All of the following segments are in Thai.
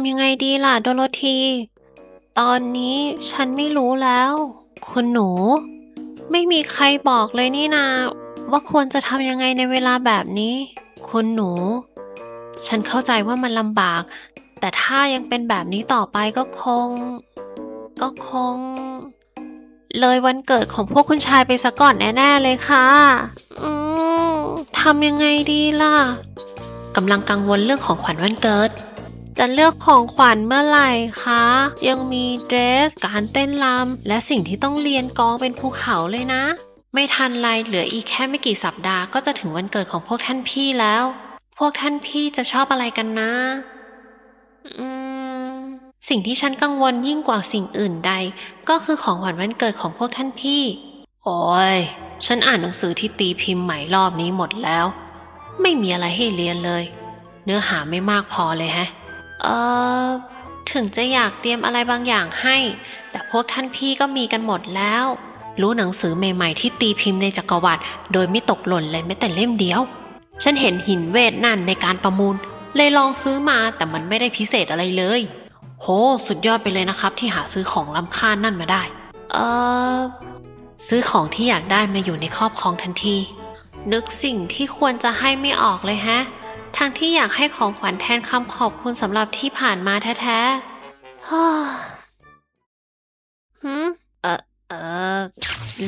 ทำยังไงดีล่ะโดโรธี ตอนนี้ฉันไม่รู้แล้ว คุณหนู ไม่มีใครบอกเลยนี่นาว่าควรจะทำยังไงในเวลาแบบนี้ คุณหนู ฉันเข้าใจว่ามันลำบาก แต่ถ้ายังเป็นแบบนี้ต่อไปก็คง ก็คง เลยวันเกิดของพวกคุณชายไปซะก่อนแน่ๆเลยค่ะ อืมทำยังไงดีล่ะกำลังกังวลเรื่องของขวัญวันเกิด จะเลือกของขวัญเมื่อไหร่คะ ยังมีเดรส การเต้นรำและสิ่งที่ต้องเรียนกองเป็นภูเขาเลยนะ ไม่ทันไรเหลืออีกแค่ไม่กี่สัปดาห์ก็จะถึงวันเกิดของพวกท่านพี่แล้ว พวกท่านพี่จะชอบอะไรกันนะ อืม สิ่งที่ฉันกังวลยิ่งกว่าสิ่งอื่นใด ก็คือของขวัญวันเกิดของพวกท่านพี่ โอ้ยฉันอ่านหนังสือที่ตีพิมพ์ใหม่รอบนี้หมดแล้ว ไม่มีอะไรให้เรียนเลย เนื้อหาไม่มากพอเลยแฮะ เออถึงจะอยากเตรียมอะไรบางอย่างให้ แต่พวกท่านพี่ก็มีกันหมดแล้ว รู้หนังสือใหม่ๆที่ตีพิมพ์ในจักรวรรดิโดยไม่ตกหล่นเลยแม้แต่เล่มเดียว ฉันเห็นหินเวทนั่นในการประมูล เลยลองซื้อมาแต่มันไม่ได้พิเศษอะไรเลย โห สุดยอดไปเลยนะครับ ที่หาซื้อของล้ำค่านั่นมาได้ เออซื้อของที่อยากได้มาอยู่ในครอบครองทันที นึกสิ่งที่ควรจะให้ไม่ออกเลยแฮะ ทั้งที่อยากให้ของขวัญแทนคำขอบคุณสำหรับที่ผ่านมาแท้ๆฮ่าหืมเออเออ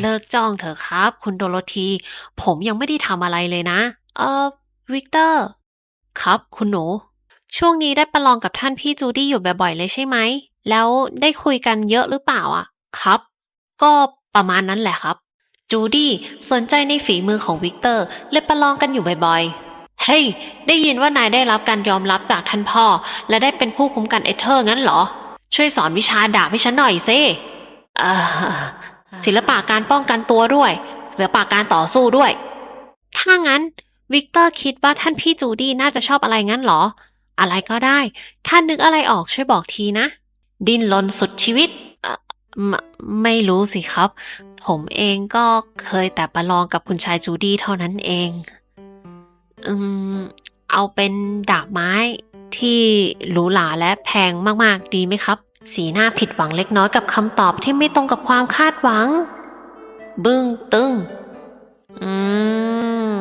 เลิกจ้องเถอะครับ คุณโดโรธี ผมยังไม่ได้ทำอะไรเลยนะ เออวิกเตอร์ ครับ คุณหนู ช่วงนี้ได้ประลองกับท่านพี่จูดี้อยู่บ่อยๆ เลยใช่ไหม แล้วได้คุยกันเยอะหรือเปล่าอะ ครับ ก็ประมาณนั้นแหละครับ จูดี้สนใจในฝีมือของวิกเตอร์เลยประลองกันอยู่บ่อยๆ เฮ้ย ได้ยินว่านายได้รับการยอมรับจากท่านพ่อ และได้เป็นผู้คุ้มกันเอเธอร์งั้นเหรอ ช่วยสอนวิชาดาบให้ฉันหน่อยซิเอ่ศิลปะการป้องกันตัวด้วย ศิลปะการต่อสู้ด้วย ถ้างั้น วิกเตอร์คิดว่าท่านพี่จูดี้น่าจะชอบอะไรงั้นเหรอ อะไรก็ได้ถ้านึกอะไรออกช่วยบอกทีนะ ดิ้นรนสุดชีวิตไม่ไม่รู้สิครับ ผมเองก็เคยแต่ประลองกับคุณชายจูดี้เท่านั้นเอง อืม เอาเป็นดาบไม้ที่หรูหราและแพงมากๆ ดีไหมครับ สีหน้าผิดหวังเล็กน้อยกับคำตอบที่ไม่ตรงกับความคาดหวัง บึ้งตึงอืม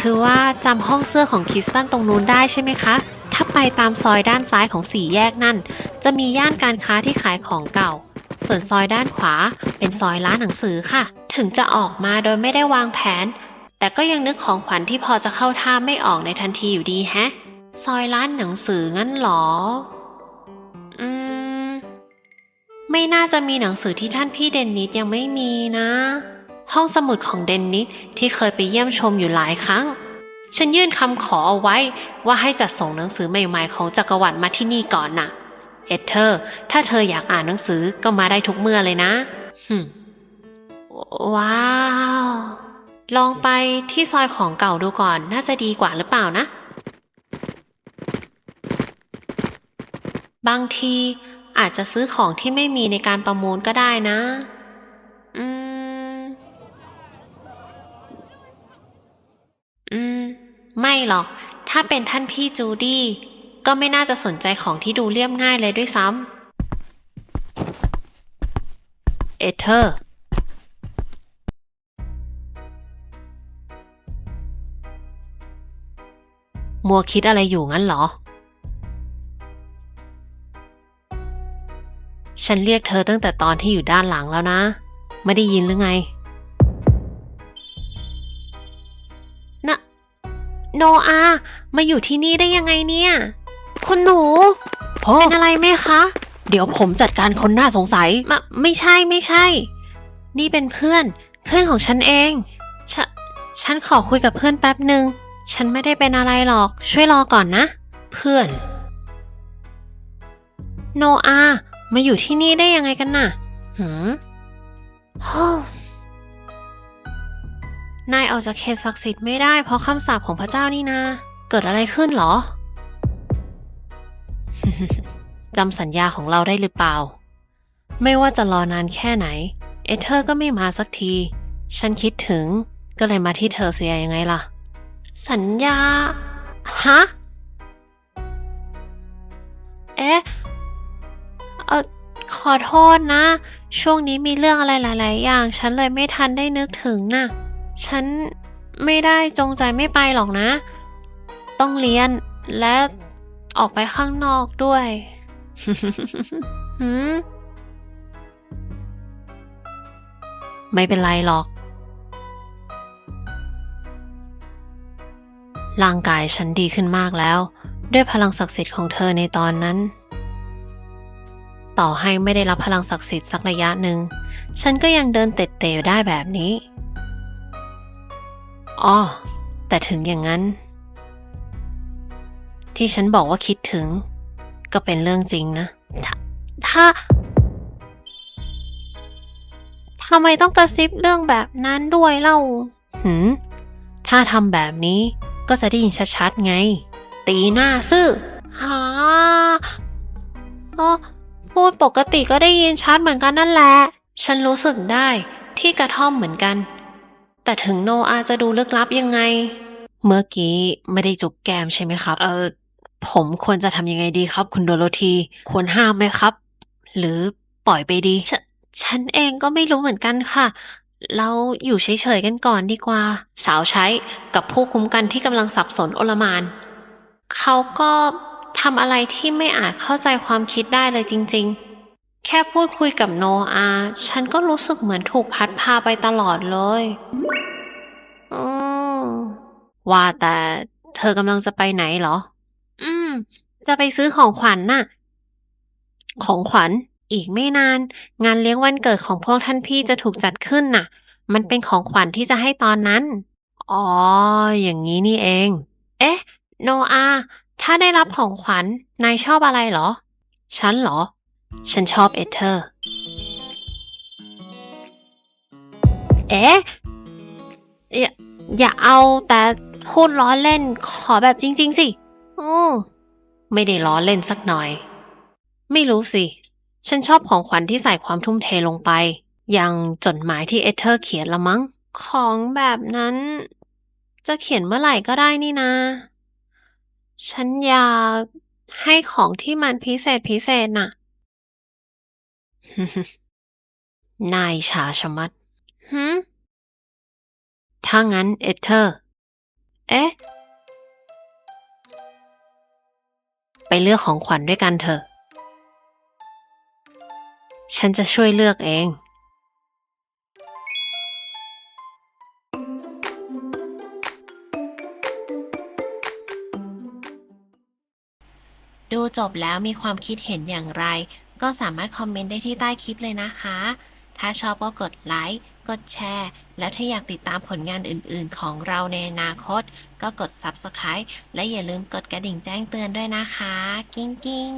คือว่าจำห้องเสื้อของคิสตันตรงนู้นได้ใช่ไหมคะ ถ้าไปตามซอยด้านซ้ายของสี่แยกนั่น จะมีย่านการค้าที่ขายของเก่า ส่วนซอยด้านขวาเป็นซอยร้านหนังสือค่ะ ถึงจะออกมาโดยไม่ได้วางแผน แต่ก็ยังนึกของขวัญที่พอจะเข้าท่าไม่ออกในทันทีอยู่ดีแฮะ ซอยร้านหนังสืองั้นหรอ อืม ไม่น่าจะมีหนังสือที่ท่านพี่เดนนิสยังไม่มีนะ ห้องสมุดของเดนนิสที่เคยไปเยี่ยมชมอยู่หลายครั้งฉันยื่นคำขอเอาไว้ว่าให้จัดส่งหนังสือใหม่ ๆ ของจักรวรรดิมาที่นี่ก่อนน่ะ เอเธอร์ ถ้าเธออยากอ่านหนังสือก็มาได้ทุกเมื่อเลยนะหึว้าว ลองไปที่ซอยของเก่าดูก่อนน่าจะดีกว่าหรือเปล่านะ บางทีอาจจะซื้อของที่ไม่มีในการประมูลก็ได้นะ อืม อืม ไม่หรอก ถ้าเป็นท่านพี่จูดี้ ก็ไม่น่าจะสนใจของที่ดูเรียบง่ายเลยด้วยซ้ำ เอเธอร์ มัวคิดอะไรอยู่งั้นเหรอ ฉันเรียกเธอตั้งแต่ตอนที่อยู่ด้านหลังแล้วนะ ไม่ได้ยินหรือไงนะโนอา มาอยู่ที่นี่ได้ยังไงเนี่ย คุณหนู เป็นอะไรไหมคะ เดี๋ยวผมจัดการคนน่าสงสัยมาไม่ใช่ไม่ใช่ นี่เป็นเพื่อน เพื่อนของฉันเองฉนฉันขอคุยกับเพื่อนแป๊บหนึ่งฉันไม่ได้เป็นอะไรหรอก ช่วยรอก่อนนะ เพื่อน โนอามาอยู่ที่นี่ได้ยังไงกันน่ะ หืมโฮ้นายออกจากเขตศักดิ์สิทธิ์ไม่ได้เพราะคำสาปของพระเจ้านี่นา เกิดอะไรขึ้นเหรอ จำสัญญาของเราได้หรือเปล่า ไม่ว่าจะรอนานแค่ไหน เอเธอร์ก็ไม่มาสักที ฉันคิดถึงก็เลยมาที่เธอเสียยังไงล่ะ สัญญา ฮะ เอ๊ะเออขอโทษนะ ช่วงนี้มีเรื่องอะไรหลาย ๆ อย่าง ฉันเลยไม่ทันได้นึกถึงน่ะ ฉันไม่ได้จงใจไม่ไปหรอกนะ ต้องเรียนและ ออกไปข้างนอกด้วยหืมไม่เป็นไรหรอก ร่างกายฉันดีขึ้นมากแล้ว ด้วยพลังศักดิ์สิทธิ์ของเธอในตอนนั้น ต่อให้ไม่ได้รับพลังศักดิ์สิทธิ์สักระยะหนึ่ง ฉันก็ยังเดินเตะเตะได้แบบนี้อ้อแต่ถึงอย่างนั้น ที่ฉันบอกว่าคิดถึง ก็เป็นเรื่องจริงนะถ้าถ้าทำไมต้องกระซิบเรื่องแบบนั้นด้วยเล่า หืม ถ้าทำแบบนี้ก็จะได้ยินชัดๆไง ตีหน้าซื่อหาก็พูดปกติก็ได้ยินชัดเหมือนกันนั่นแหละ ฉันรู้สึกได้ที่กระท่อมเหมือนกัน แต่ถึงโนอาจะดูลึกลับยังไง เมื่อกี้ไม่ได้จุกแกมใช่ไหมครับ เออ ผมควรจะทำยังไงดีครับ คุณโดโรธีควรห้ามไหมครับ หรือปล่อยไปดีฉฉันเองก็ไม่รู้เหมือนกันค่ะ เราอยู่เฉยๆกันก่อนดีกว่า สาวใช้กับผู้คุ้มกันที่กำลังสับสนโอลมาน เขาก็ทำอะไรที่ไม่อาจเข้าใจความคิดได้เลยจริง ๆ แค่พูดคุยกับโนอา ฉันก็รู้สึกเหมือนถูกพัดพาไปตลอดเลยอืมว่าแต่เธอกำลังจะไปไหนเหรอ อืม จะไปซื้อของขวัญน่ะ ของขวัญ อีกไม่นาน งานเลี้ยงวันเกิดของพวกท่านพี่จะถูกจัดขึ้นน่ะ มันเป็นของขวัญที่จะให้ตอนนั้น อ๋อ อย่างนี้นี่เอง เอ๊ะ โนอา ถ้าได้รับของขวัญ นายชอบอะไรเหรอ ฉันเหรอ ฉันชอบเอเธอร์ เอ๊ะ อย่าอย่าเอาแต่พูดล้อเล่นขอแบบจริง ๆ สิ โอือไม่ได้ล้อเล่นสักหน่อย ไม่รู้สิ ฉันชอบของขวัญที่ใส่ความทุ่มเทลงไป อย่างจดหมายที่เอเธอร์เขียนละมั้ง ของแบบนั้น จะเขียนเมื่อไหร่ก็ได้นี่นะ ฉันอยากให้ของที่มันพิเศษพิเศษน่ะ นายชาชะมัดหืมถ้างั้นเอเธอร์ เอ๊ะ ไปเลือกของขวัญด้วยกันเถอะ ฉันจะช่วยเลือกเอง ดูจบแล้วมีความคิดเห็นอย่างไร ก็สามารถคอมเมนต์ได้ที่ใต้คลิปเลยนะคะ ถ้าชอบก็กดไลค์ กดแชร์ แล้วถ้าอยากติดตามผลงานอื่นๆ ของเราในอนาคต ก็กด Subscribe และอย่าลืมกดกระดิ่งแจ้งเตือนด้วยนะคะ กิ้งกิ้ง